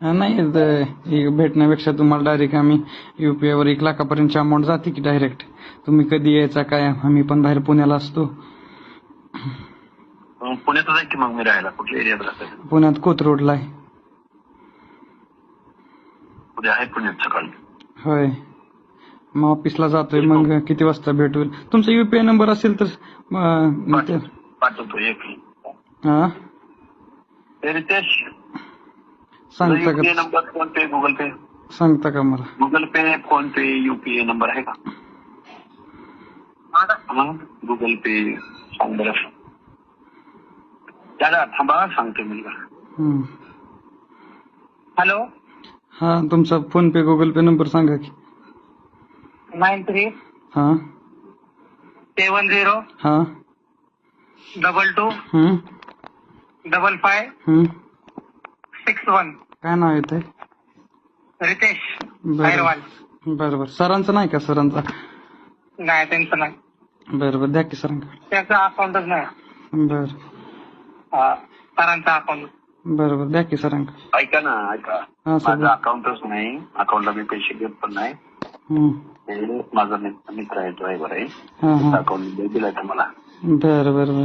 नाही हे भेटण्यापेक्षा तुम्हाला डायरेक्ट आम्ही युपीआय वर एक लाखापर्यंतची अमाऊंट जाते की डायरेक्ट तुम्ही कधी यायचा काय? आम्ही पण बाहेर पुण्याला असतो. मग पुण्यातच आहे की मग मी राहायला? कुठल्या एरियात राहतो? पुण्यात कोथरूडला आहे. उद्या आहे पुण्यात सकाळी. होय. मग ऑफिसला जातोय मग किती वाजता भेट? तुमचा युपीआय नंबर असेल तर पाठवतो एक हा? रितेश? सांगता युपीआय का number PhonePe Google Pay? सांगता का मला Google Pay PhonePe UPI number आहे का गुगल पे सांग बरं दादा थांबा सांगतो मुलगा हम्म. हॅलो? हा तुमचा फ़ोन पे गुगल पे नंबर सांगा की नाईन थ्री हा। सेवन झिरो हा। Double two hmm. Double five hmm. Six one. काय नाव येतंय रितेश बरं. हैरवाल बरं बरं. सरांचं नाही का सरांचा? नाही त्यांचं नाही. बरं बरं. द्या की सरांकडे. त्याचं अकाउंटच नाही. बरं. सरांचं अकाउंट बरं बरं. द्या की सरांकडे. ऐका ना ऐका. सर माझं अकाउंटच नाही. अकाउंटला मी पैसे घेत पण नाही. माझा मित्र मित्र आहे. ड्रायव्हर आहे अकाउंट दिलाय तर मला. बरं बरं बरं?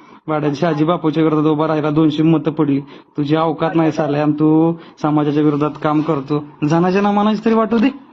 वाड्यात शहाजी बापूच्या विरोधात उभा राहिला दोनशे मतं पडली. तुझी अवकात नाही चालल्या आणि तू समाजाच्या विरोधात काम करतो. जनाच्या नामानाची तरी वाटू दे.